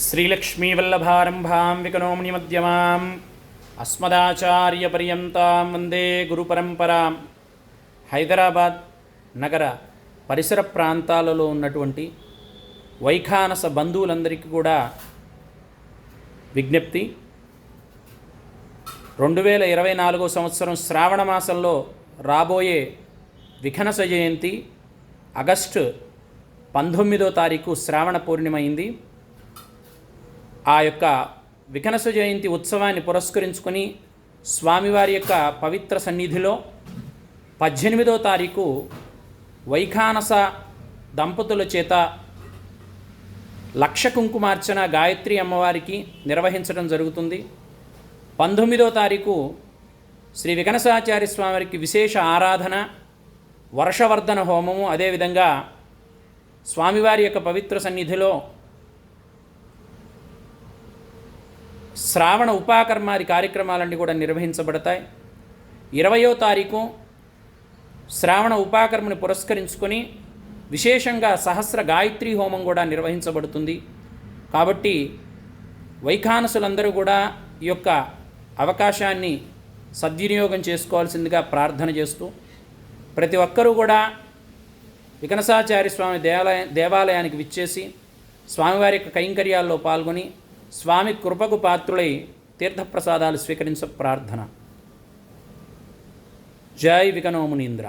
శ్రీలక్ష్మీవల్లభారంభాం వికనోమునిమధ్యమాం అస్మదాచార్యపర్యంతాం వందే గురుపరంపరాం హైదరాబాద్ నగర పరిసర ప్రాంతాలలో ఉన్నటువంటి వైఖానస బంధువులందరికీ కూడా విజ్ఞప్తి. రెండు వేల ఇరవై నాలుగో సంవత్సరం శ్రావణ మాసంలో రాబోయే విఘనస జయంతి ఆగస్టు పంతొమ్మిదో తారీఖు శ్రావణ పూర్ణిమ అయింది. ఆ యొక్క వికనస జయంతి ఉత్సవాన్ని పురస్కరించుకొని స్వామివారి యొక్క పవిత్ర సన్నిధిలో పద్దెనిమిదో తారీఖు వైఖానస దంపతుల చేత లక్ష కుంకుమార్చన గాయత్రి అమ్మవారికి నిర్వహించడం జరుగుతుంది. పంతొమ్మిదో తారీఖు శ్రీ వికనసాచార్య స్వామివారికి విశేష ఆరాధన వర్షవర్ధన హోమము. అదేవిధంగా స్వామివారి యొక్క పవిత్ర సన్నిధిలో శ్రావణ ఉపాకర్మాది కార్యక్రమాలన్నీ కూడా నిర్వహించబడతాయి. ఇరవయో తారీఖు శ్రావణ ఉపాకర్మని పురస్కరించుకొని విశేషంగా సహస్ర గాయత్రి హోమం కూడా నిర్వహించబడుతుంది. కాబట్టి వైఖానసులందరూ కూడా ఈ యొక్క అవకాశాన్ని సద్వినియోగం చేసుకోవాల్సిందిగా ప్రార్థన చేస్తూ ప్రతి ఒక్కరూ కూడా వికనసాచారి స్వామి దేవాలయ దేవాలయానికి విచ్చేసి స్వామివారి యొక్క కైంకర్యాల్లో పాల్గొని స్వామి కృపకు పాత్రులై తీర్థప్రసాదాలు స్వీకరించ ప్రార్థన. జై వికనోమునీంద్ర.